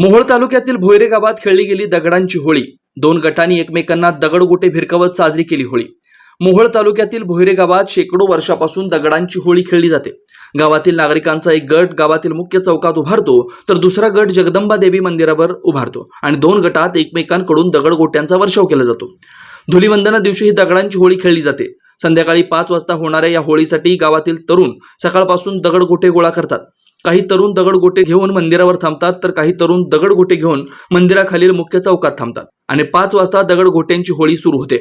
मोहोळ तालुक्यातील भोयरे गावात खेळली गेली दगडांची होळी. दोन गटांनी एकमेकांना दगडगोटे भिरकवत साजरी केली होळी. मोहोळ तालुक्यातील भोयरे गावात शेकडो वर्षापासून दगडांची होळी खेळली जाते. गावातील नागरिकांचा एक गट गावातील मुख्य चौकात उभारतो तर दुसरा गट जगदंबा देवी मंदिरावर उभारतो आणि दोन गटात एकमेकांकडून दगडगोट्यांचा वर्षाव केला जातो. धुलीवंदना दिवशी ही दगडांची होळी खेळली जाते. संध्याकाळी पाच वाजता होणाऱ्या या होळीसाठी गावातील तरुण सकाळपासून दगडगोटे गोळा करतात. काही तरुण दगडगोटे घेऊन मंदिरावर थांबतात तर काही तरुण दगडगोटे घेऊन मंदिराखालील मुख्य चौकात थांबतात आणि पाच वाजता दगडगोट्यांची होळी सुरू होते.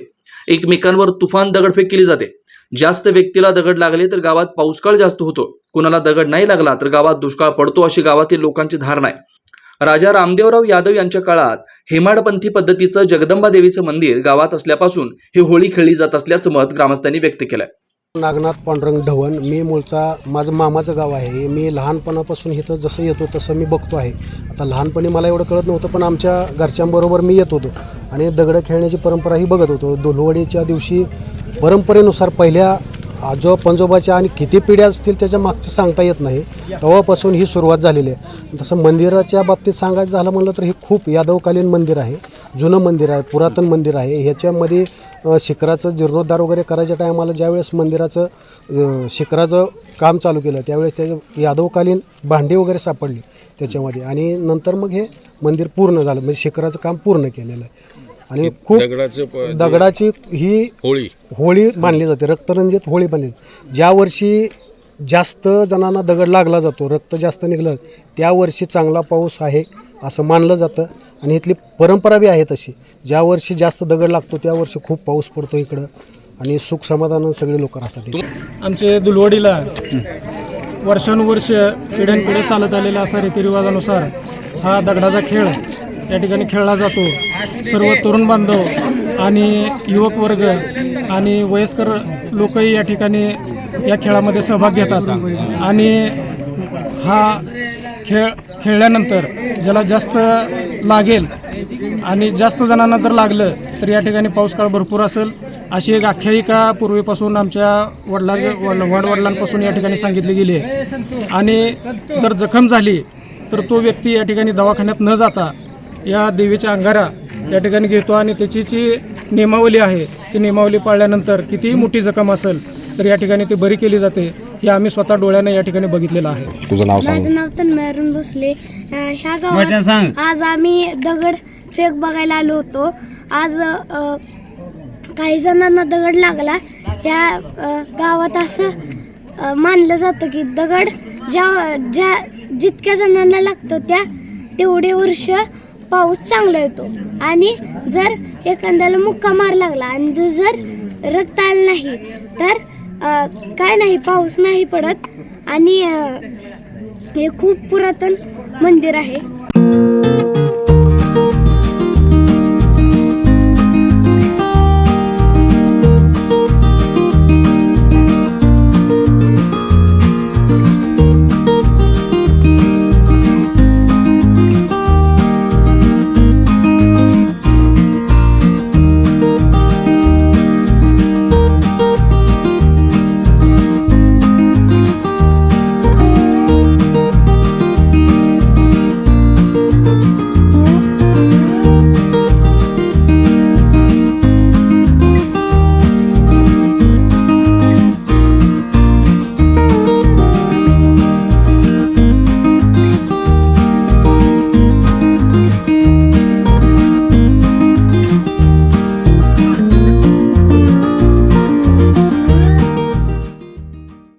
एकमेकांवर तुफान दगडफेक केली जाते. जास्त व्यक्तीला दगड लागले तर गावात पाऊसकाळ जास्त होतो. कुणाला दगड नाही लागला तर गावात दुष्काळ पडतो अशी गावातील लोकांची धारणा आहे. राजा रामदेवराव यादव यांच्या काळात हेमाडपंथी पद्धतीचं जगदंबा देवीचं मंदिर गावात असल्यापासून ही होळी खेळली जात असल्याचं मत ग्रामस्थांनी व्यक्त केलंय. नागनाथ पांडुरंग ढवण मी मूळचा माझं मामाचं गाव आहे. मी लहानपणापासून इथं जसं येतो तसं मी बघतो आहे. आता लहानपणी मला एवढं कळत नव्हतं पण आमच्या घरच्यांबरोबर मी येत होतो. आणि दगडं खेळण्याची परंपराही बघत होतो. दोलवडीच्या दिवशी परंपरेनुसार पहिल्या आजो पंजोबाच्या आणि किती पिढ्या असतील त्याच्या मागचं सांगता येत नाही. तेव्हापासून ही सुरुवात झालेली आहे. तसं मंदिराच्या बाबतीत सांगायचं झालं म्हणलं तर हे खूप यादवकालीन मंदिर आहे. जुनं मंदिर आहे पुरातन मंदिर आहे. ह्याच्यामध्ये शिखराचं जीर्णोद्धार वगैरे करायच्या टायमाला ज्यावेळेस मंदिराचं शिखराचं काम चालू केलं त्यावेळेस त्याचे यादवकालीन भांडी वगैरे सापडली त्याच्यामध्ये. आणि नंतर मग हे मंदिर पूर्ण झालं. म्हणजे शिखराचं काम पूर्ण केलेलं आहे. आणि खूप दगडाचं प- दगडाची ही होळी. होळी मानली जाते रक्तरंजित होळी मानली ज्या वर्षी जास्त जणांना दगड लागला जातो रक्त जास्त निघलं त्या वर्षी चांगला पाऊस आहे असं मानलं जातं. आणि इथली परंपरा बी आहे तशी. ज्या वर्षी जास्त दगड लागतो त्या वर्षी खूप पाऊस पडतो इकडं. आणि सुख समाधानानं सगळे लोक राहतात इथे. आमचे दुलवडीला वर्षानुवर्ष पिढ्यानपिढ्या चालत आलेला असा रीतिरिवाजानुसार हा दगडाचा खेळ या ठिकाणी खेळला जातो. सर्व तरुण बांधव आणि युवक वर्ग आणि वयस्कर लोकही या ठिकाणी या खेळामध्ये सहभाग घेतात. आणि हा खेळ खेळल्यानंतर ज्याला जास्त लागेल आणि जास्त जणांना जर लागलं तर या ठिकाणी पाऊसकाळ भरपूर असेल. अशी एक आख्यायिका पूर्वीपासून आमच्या वडिलां वडवडिलांपासून या ठिकाणी सांगितली गेली आहे. आणि जर जखम झाली तर तो व्यक्ती या ठिकाणी दवाखान्यात न जाता या देवीच्या अंगारा या ठिकाणी घेतो आणि त्याची जी नियमावली आहे ती नियमावली पाळल्यानंतर कितीही मोठी जखम असेल तर या ठिकाणी ती बरी केली जाते हे आम्ही स्वतः डोळ्याने या ठिकाणी बघितलेलं आहे. तुझं नाव सांग. माझं नाव तन्मयरून भोसले. अं, ह्या गावात आज आम्ही दगड फेक बघायला आलो होतो. आज अं, काही जणांना दगड लागला. ह्या अं, गावात असं अं, मानलं जातं की दगड ज्या ज्या जितक्या जणांना लागतो त्या तेवढे वर्ष पाऊस चांगला येतो. आणि जर एखाद्याला मुक्का मार लागला आणि जर रक्त आलं नाही तर काय नाही पाऊस नाही पडत. आणि हे खूप पुरातन मंदिर आहे.